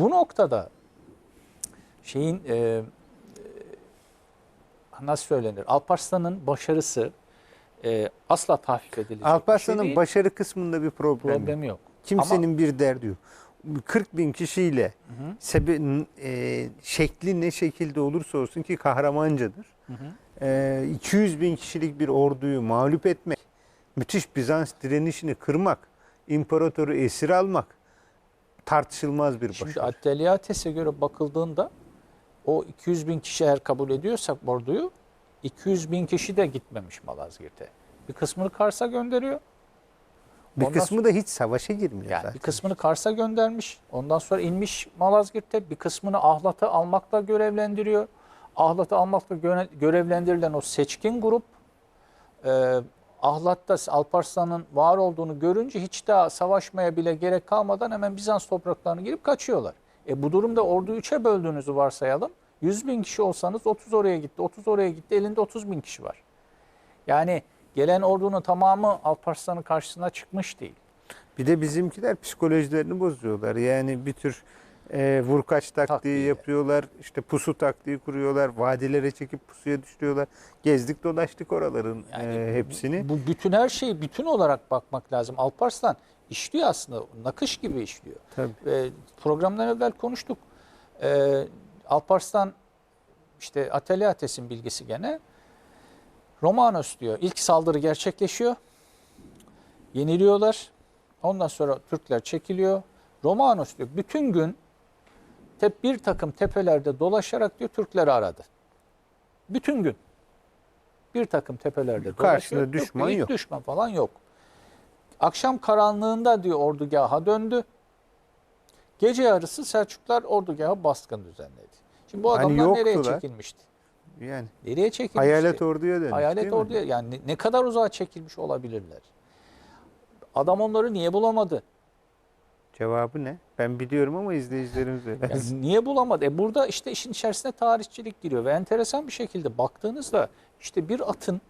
Bu noktada şeyin e, e, nasıl söylenir? Alparslan'ın başarısı e, asla tahfif edilecek şey Alparslan'ın değil. başarı kısmında bir problem, yok. problemi yok. Kimsenin bir derdi yok. 40 bin kişiyle sebe- e, şekli ne şekilde olursa olsun ki kahramancadır. Hı hı. E, 200 bin kişilik bir orduyu mağlup etmek, müthiş Bizans direnişini kırmak, imparatoru esir almak tartışılmaz bir Şimdi başarı. Atteliates'e göre bakıldığında o 200 bin kişi eğer kabul ediyorsak orduyu 200 bin kişi de gitmemiş Malazgirt'e. Bir kısmını Kars'a gönderiyor. bir ondan kısmı da hiç savaşa girmiyor Yani zaten. bir kısmını Kars'a göndermiş. Ondan sonra inmiş Malazgirt'te. Bir kısmını Ahlat'ı almakla görevlendiriyor. Ahlat'ı almakla göre- görevlendirilen o seçkin grup e, Ahlat'ta Alparslan'ın var olduğunu görünce hiç daha savaşmaya bile gerek kalmadan hemen Bizans topraklarına girip kaçıyorlar. E bu durumda orduyu üçe böldüğünüzü varsayalım. 100 bin kişi olsanız 30 oraya gitti, 30 oraya gitti, elinde 30 bin kişi var. Yani gelen ordunun tamamı Alparslan'ın karşısına çıkmış değil. Bir de bizimkiler psikolojilerini bozuyorlar. Yani bir tür e, vurkaç taktiği Taktiği. yapıyorlar. işte pusu taktiği kuruyorlar. Vadilere çekip pusuya düşürüyorlar. Gezdik dolaştık oraların Yani e, hepsini. Bu bütün her şeyi bütün olarak bakmak lazım. Alparslan işliyor aslında. Nakış gibi işliyor. Tabii. Ve programdan evvel konuştuk. Ee, Alparslan işte Ateliates'in bilgisi gene. Romanos diyor. İlk saldırı gerçekleşiyor. Yeniliyorlar. Ondan sonra Türkler çekiliyor. Romanos diyor. Bütün gün tep bir takım tepelerde dolaşarak diyor Türkleri aradı. Bütün gün. Bir takım tepelerde Karşısında dolaşıyor. düşman hiç yok. Düşman falan yok. Akşam karanlığında diyor ordugaha döndü. Gece yarısı Selçuklar ordugaha baskın düzenledi. Şimdi bu Hani adamlar nereye yoktular. çekilmişti? Yani Nereye çekilmişti? hayalet orduya dönmüş Hayalet mi? orduya yani ne kadar uzağa çekilmiş olabilirler? Adam onları niye bulamadı? Cevabı ne? Ben biliyorum ama izleyicilerimiz Yani öğrensin. niye bulamadı? E burada işte işin içerisine tarihçilik giriyor ve enteresan bir şekilde baktığınızda işte bir atın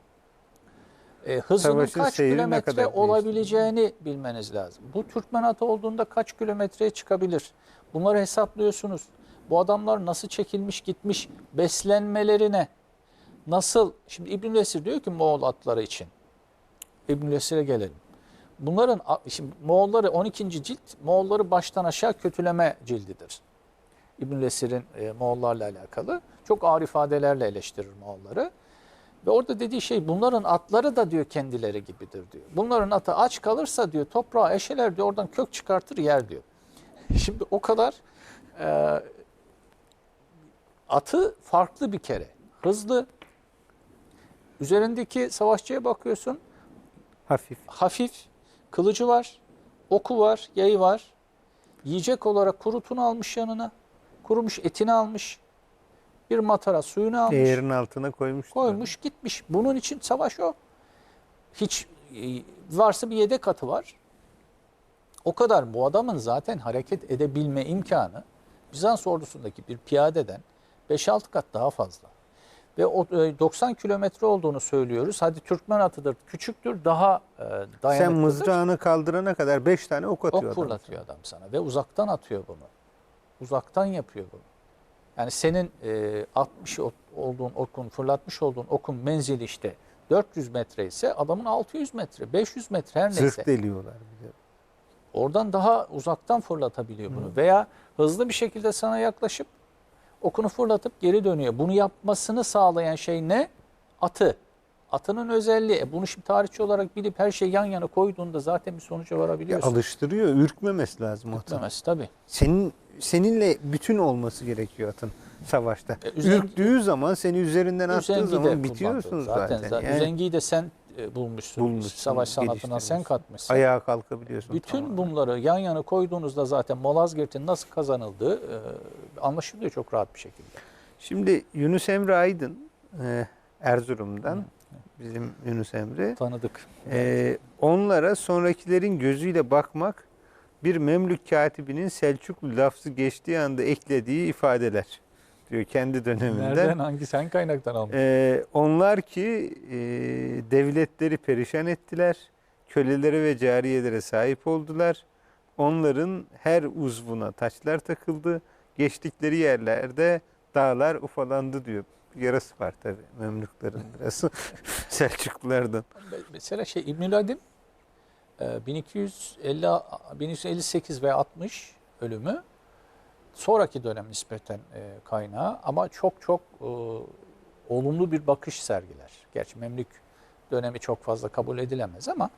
e, hızının Savaşın kaç kilometre kadar olabileceğini bilmeniz lazım. Bu Türkmen atı olduğunda kaç kilometreye çıkabilir? Bunları hesaplıyorsunuz. Bu adamlar nasıl çekilmiş gitmiş, beslenmelerine nasıl? Şimdi İbn Esir diyor ki Moğol atları için. İbn Esir'e gelelim. Bunların şimdi Moğolları 12. cilt Moğolları baştan aşağı kötüleme cildidir. İbn Esir'in e, Moğollarla alakalı çok ağır ifadelerle eleştirir Moğolları. Ve orada dediği şey bunların atları da diyor kendileri gibidir diyor. Bunların atı aç kalırsa diyor toprağa eşeler diyor oradan kök çıkartır yer diyor. Şimdi o kadar e, atı farklı bir kere. Hızlı. Üzerindeki savaşçıya bakıyorsun Hafif. hafif, kılıcı var, oku var, yayı var. Yiyecek olarak kurutunu almış yanına. Kurumuş etini almış. Bir matara suyunu almış. Değerin altına koymuş. Koymuş gitmiş. Bunun için savaş o. Hiç e, varsa bir yedek atı var. O kadar bu adamın zaten hareket edebilme imkanı Bizans ordusundaki bir piyadeden 5-6 kat daha fazla. Ve o e, 90 kilometre olduğunu söylüyoruz. Hadi Türkmen atıdır, küçüktür, daha e, dayanıklıdır. Sen mızrağını kaldırana kadar 5 tane ok atıyor Ok adam. fırlatıyor adam sana ve uzaktan atıyor bunu. Uzaktan yapıyor bunu. Yani senin e, 60 o- olduğun okun, fırlatmış olduğun okun menzili işte 400 metre ise adamın 600 metre, 500 metre her neyse. Zırh deliyorlar. de. Oradan daha uzaktan fırlatabiliyor bunu. Veya hızlı bir şekilde sana yaklaşıp okunu fırlatıp geri dönüyor. Bunu yapmasını sağlayan şey ne? Atı. Atının özelliği. E bunu şimdi tarihçi olarak bilip her şeyi yan yana koyduğunda zaten bir sonuca Ya varabiliyorsun. alıştırıyor. Ürkmemesi lazım atın. Demez tabii. Senin seninle bütün olması gerekiyor atın savaşta. E, üzen- Ürktüğü zaman seni üzerinden attığı zaman bitiyorsun zaten. zaten. Yani Üzengiyi de sen bulmuşsun. Bulmuşsun, Savaş sanatına sen katmışsın. ayağa kalkabiliyorsun. Bütün tamamen. bunları yan yana koyduğunuzda zaten Malazgirt'in nasıl kazanıldığı e, anlaşılıyor çok rahat bir şekilde. Şimdi Yunus Emre Aydın e, Erzurum'dan bizim Yunus Emre Tanıdık. e, onlara sonrakilerin gözüyle bakmak bir Memlük katibinin Selçuklu lafzı geçtiği anda eklediği ifadeler diyor kendi döneminde. Nereden hangi sen kaynaktan almışsın? Ee, onlar ki e, devletleri perişan ettiler. Kölelere ve cariyelere sahip oldular. onların her uzvuna taçlar takıldı. Geçtikleri yerlerde dağlar ufalandı diyor. Yarası var tabii Memlüklerin biraz Selçuklulardan. Mesela şey İbnül Adim e, 1250 1258 ve 60 ölümü sonraki dönem nispeten e, kaynağı ama çok çok e, olumlu bir bakış sergiler. Gerçi Memlük dönemi çok fazla kabul edilemez ama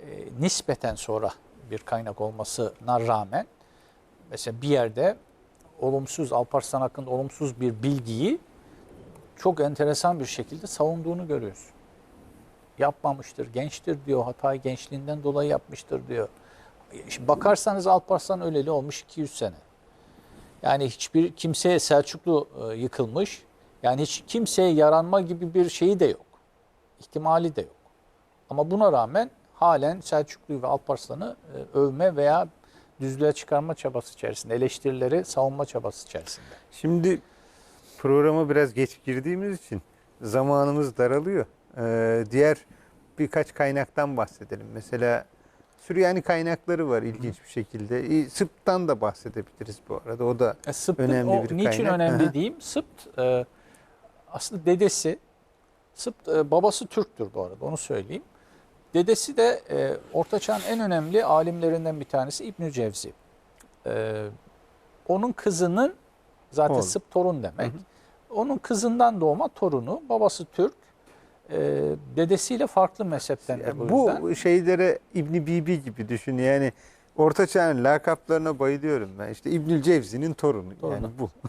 e, nispeten sonra bir kaynak olmasına rağmen mesela bir yerde olumsuz Alparslan hakkında olumsuz bir bilgiyi çok enteresan bir şekilde savunduğunu görüyoruz yapmamıştır, gençtir diyor. Hatayı gençliğinden dolayı yapmıştır diyor. Şimdi bakarsanız Alparslan öleli olmuş 200 sene. Yani hiçbir kimseye Selçuklu e, yıkılmış. Yani hiç kimseye yaranma gibi bir şeyi de yok. İhtimali de yok. Ama buna rağmen halen Selçuklu'yu ve Alparslan'ı e, övme veya düzlüğe çıkarma çabası içerisinde, eleştirileri savunma çabası içerisinde. Şimdi programa biraz geç girdiğimiz için zamanımız daralıyor. Ee, diğer birkaç kaynaktan bahsedelim. Mesela Süryani kaynakları var ilginç bir şekilde. İ- Sıp'tan da bahsedebiliriz bu arada. O da E, Sıpt'ın Önemli o, bir niçin kaynak. önemli Aha. diyeyim? Sıpt e, aslında dedesi, Sıpt e, babası Türktür bu arada onu söyleyeyim. Dedesi de e, Orta Çağ'ın en önemli alimlerinden bir tanesi İbnü Cevzi. E, onun kızının zaten Oğlu. Sıpt torun demek. Hı hı. Onun kızından doğma torunu, babası Türk. E, dedesiyle farklı mezhepten de bu, bu yüzden. şeylere İbni Bibi gibi düşün. Yani Orta Çağ'ın lakaplarına bayılıyorum ben. İşte İbnül Cevzi'nin torunu. Torunu. Yani bu.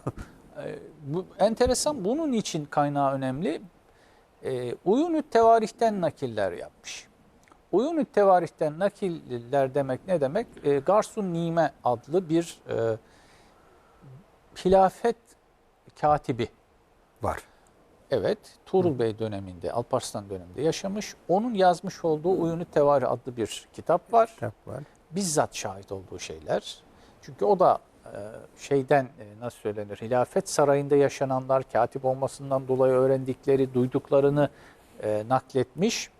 E, bu enteresan. Bunun için kaynağı önemli. E, Uyunüt tevarihten nakiller yapmış. Uyunüt tevarihten nakiller demek ne demek? E, Garsun Nime adlı bir e, hilafet katibi. Var. Evet, Tuğrul Bey döneminde, Alparslan döneminde yaşamış. Onun yazmış olduğu Uyunüt Tevarih adlı bir kitap var Kitap var. bizzat şahit olduğu şeyler. Çünkü o da e, şeyden e, nasıl söylenir hilafet sarayında yaşananlar katip olmasından dolayı öğrendikleri, duyduklarını e, nakletmiş.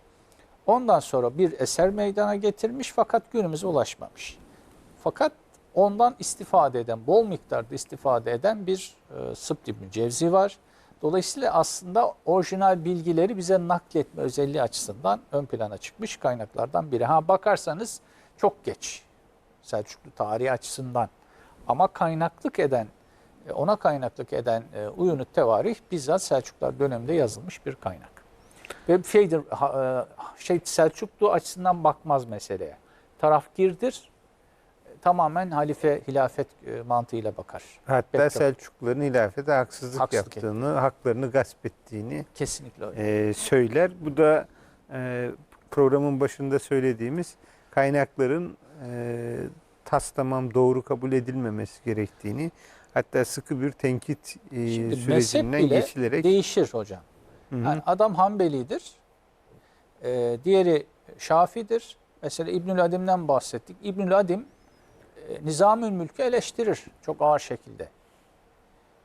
Ondan sonra bir eser meydana getirmiş fakat günümüze ulaşmamış. Fakat ondan istifade eden, bol miktarda istifade eden bir e, İbni Cevzi var. Dolayısıyla aslında orijinal bilgileri bize nakletme özelliği açısından ön plana çıkmış kaynaklardan biri. Ha bakarsanız çok geç Selçuklu tarihi açısından. Ama kaynaklık eden, e, ona kaynaklık eden e, Uyunut Tevarih bizzat Selçuklular döneminde yazılmış bir kaynak. Ve şeydir, e, şey Selçuklu açısından bakmaz meseleye. Tarafgirdir, tamamen halife hilafet e, mantığıyla bakar. Hatta Bekle. Selçukluların hilafete haksızlık, Haksızlık yaptığını, haklarını gasp ettiğini Kesinlikle öyle. e, söyler. Bu da e, programın başında söylediğimiz kaynakların e, tas tamam doğru kabul edilmemesi gerektiğini hatta sıkı bir tenkit e, Şimdi sürecinden bile geçilerek değişir hocam. Hı hı. Yani adam Hanbelidir, e, diğeri Şafi'dir. Mesela İbnül Adim'den bahsettik. İbnül Adim Nizamül Mülk'ü eleştirir çok ağır şekilde.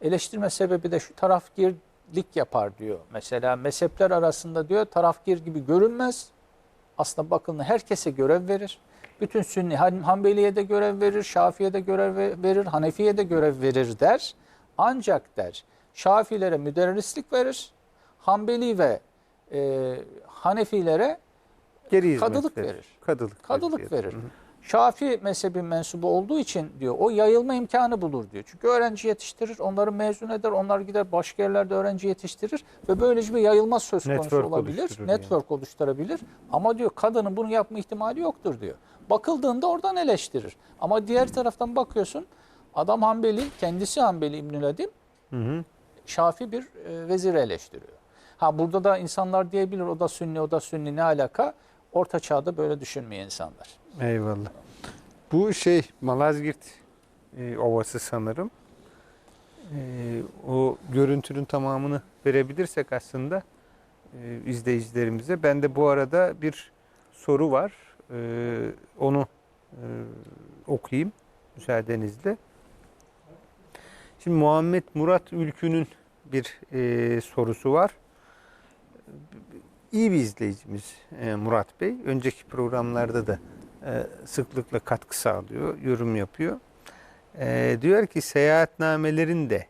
Eleştirme sebebi de şu tarafgirlik yapar diyor. Mesela mezhepler arasında diyor tarafgir gibi görünmez. Aslında bakın herkese görev verir. Bütün Sünni, Han- Hanbeli'ye de görev verir, Şafi'ye de görev ve- verir, Hanefi'ye de görev verir der. Ancak der Şafilere müderrislik verir, Hanbeli ve e, Hanefilere geri kadılık verir. Kadılık, kadılık verir. verir. Hı hı. Şafii mezhebi mensubu olduğu için diyor o yayılma imkanı bulur diyor. Çünkü öğrenci yetiştirir, onları mezun eder, onlar gider başka yerlerde öğrenci yetiştirir ve böylece bir yayılma söz konusu Network olabilir. Network oluşturabilir. Ama diyor kadının bunu yapma ihtimali yoktur diyor. Bakıldığında oradan eleştirir. Ama diğer taraftan bakıyorsun adam Hanbeli, kendisi Hanbeli İbnül Adim, Hı hı. Şafi bir e, veziri eleştiriyor. Ha burada da insanlar diyebilir o da Sünni, o da Sünni ne alaka? Orta çağda böyle düşünmüyor insanlar. Eyvallah. Bu şey Malazgirt e, Ovası sanırım. E, o görüntünün tamamını verebilirsek aslında e, izleyicilerimize. Ben de bu arada bir soru var. E, onu e, okuyayım müsaadenizle. Şimdi Muhammed Murat Ülkü'nün bir e, sorusu var. İyi bir izleyicimiz e, Murat Bey. Önceki programlarda da e, sıklıkla katkı sağlıyor, yorum yapıyor. E, diyor ki seyahatnamelerin de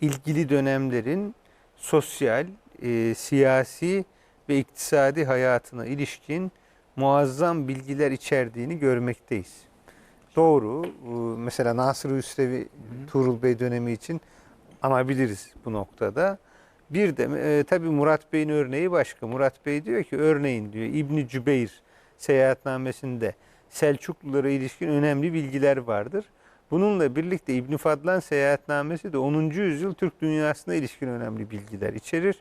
ilgili dönemlerin sosyal, siyasi ve iktisadi hayatına ilişkin muazzam bilgiler içerdiğini görmekteyiz. Doğru. Mesela Nasır Hüsrevi Tuğrul Bey dönemi için anabiliriz bu noktada. Bir de e, tabii Murat Bey'in örneği başka. Murat Bey diyor ki örneğin diyor İbni Cübeyr seyahatnamesinde Selçuklulara ilişkin önemli bilgiler vardır. Bununla birlikte İbn Fadlan seyahatnamesi de 10. yüzyıl Türk dünyasına ilişkin önemli bilgiler içerir.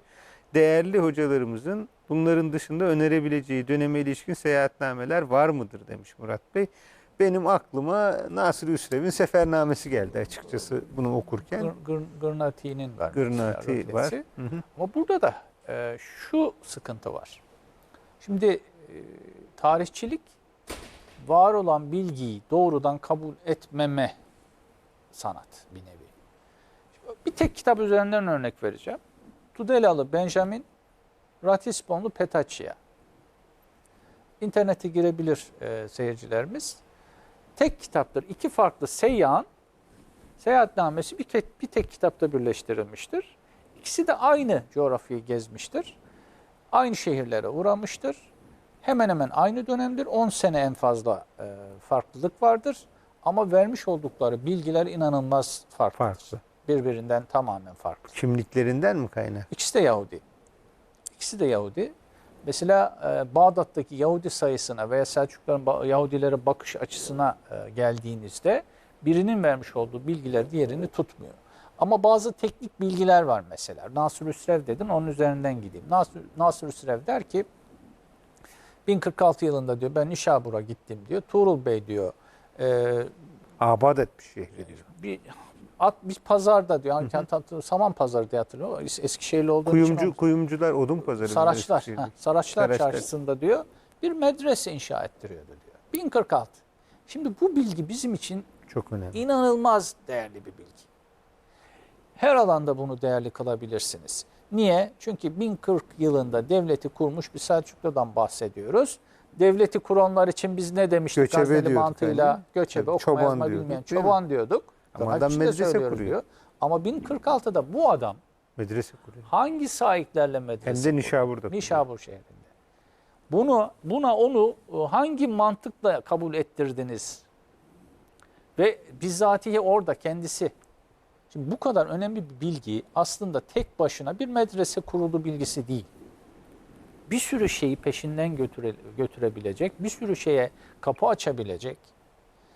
Değerli hocalarımızın bunların dışında önerebileceği döneme ilişkin seyahatnameler var mıdır demiş Murat Bey. Benim aklıma Nasır Hüsrev'in sefernamesi geldi açıkçası bunu okurken. Gır, gır, Gırnati'nin var. Gırnati var. Hı hı. Ama burada da e, şu sıkıntı var. Şimdi e, tarihçilik var olan bilgiyi doğrudan kabul etmeme sanat bir nevi. Bir tek kitap üzerinden örnek vereceğim. Tudelalı Benjamin Ratisbonlu Petaccia. İnternete girebilir e, seyircilerimiz. Tek kitaptır. İki farklı seyyahın seyahatnamesi bir tek, bir tek kitapta birleştirilmiştir. İkisi de aynı coğrafyayı gezmiştir. Aynı şehirlere uğramıştır. Hemen hemen aynı dönemdir. 10 sene en fazla e, farklılık vardır. Ama vermiş oldukları bilgiler inanılmaz farklı. Farklı. Birbirinden tamamen farklı. Kimliklerinden mi kaynak? İkisi de Yahudi. İkisi de Yahudi. Mesela e, Bağdat'taki Yahudi sayısına veya Selçukluların Yahudilere bakış açısına e, geldiğinizde birinin vermiş olduğu bilgiler diğerini tutmuyor. Ama bazı teknik bilgiler var mesela. Nasır Hüsrev dedin onun üzerinden gideyim. Nasır, Nasır Hüsrev der ki 1046 yılında diyor ben Nişabur'a gittim diyor. Tuğrul Bey diyor e, Abad etmiş şehri diyor. bir at bir pazarda diyor. Hani hı Saman pazarı diye hatırlıyorum. Es- Eskişehirli olduğu için Kuyumcu, kuyumcular odun pazarı. Saraçlar, heh, Saraçlar, Saraçlar. Çarşısı'nda diyor bir medrese inşa ettiriyordu diyor. 1046. Şimdi bu bilgi bizim için Çok önemli. inanılmaz değerli bir bilgi. Her alanda bunu değerli kılabilirsiniz. Niye? Çünkü 1040 yılında devleti kurmuş bir Selçuklu'dan bahsediyoruz. Devleti kuranlar için biz ne demiştik? Göçebe Gazneli mantığıyla hani. göçebe, Tabii, okuma çoban yazma diyorduk, bilmeyen çoban diyorduk. Ama adam medrese kuruyor. diyor. Ama 1046'da bu adam Medrese kuruyor. hangi sahiplerle Hem medrese de Nişabur'da. Nişabur şehrinde. Bunu buna onu e, hangi mantıkla kabul ettirdiniz? Ve bizzatihi orada kendisi. Şimdi bu kadar önemli bir bilgi aslında tek başına bir medrese kurulu bilgisi değil. Bir sürü şeyi peşinden götüre, götürebilecek, bir sürü şeye kapı açabilecek,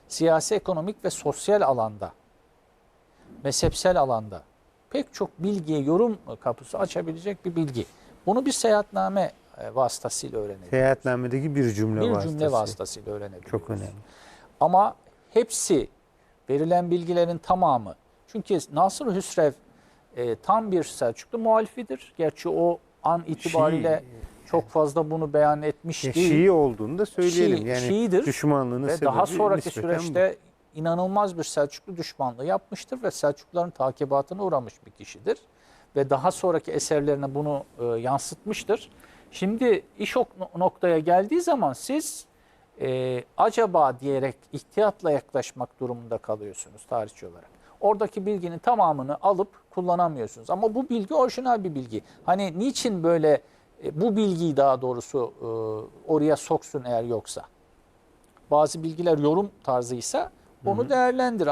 siyasi, ekonomik ve sosyal alanda, mezhepsel alanda pek çok bilgiye yorum kapısı açabilecek bir bilgi. Bunu bir seyahatname e, vasıtasıyla öğrenebiliriz. Seyahatnamedeki bir cümle bir vasıtası. cümle vasıtasıyla öğrenebiliriz. Çok önemli. Ama hepsi verilen bilgilerin tamamı. Çünkü Nasır Hüsrev e, tam bir Selçuklu muhalifidir. Gerçi o an itibariyle çok fazla bunu beyan etmiş değil. Şii olduğunu da söyleyelim. Şii- yani Şiidir düşmanlığının ve daha sonraki nispeten bu. İnanılmaz bir Selçuklu düşmanlığı yapmıştır ve Selçukluların takibatına uğramış bir kişidir. Ve daha sonraki eserlerine bunu e, yansıtmıştır. Şimdi iş o noktaya geldiği zaman siz e, acaba diyerek ihtiyatla yaklaşmak durumunda kalıyorsunuz tarihçi olarak. Oradaki bilginin tamamını alıp kullanamıyorsunuz. Ama bu bilgi orijinal bir bilgi. Hani niçin böyle e, bu bilgiyi daha doğrusu e, oraya soksun eğer yoksa? Bazı bilgiler yorum tarzıysa onu değerlendir.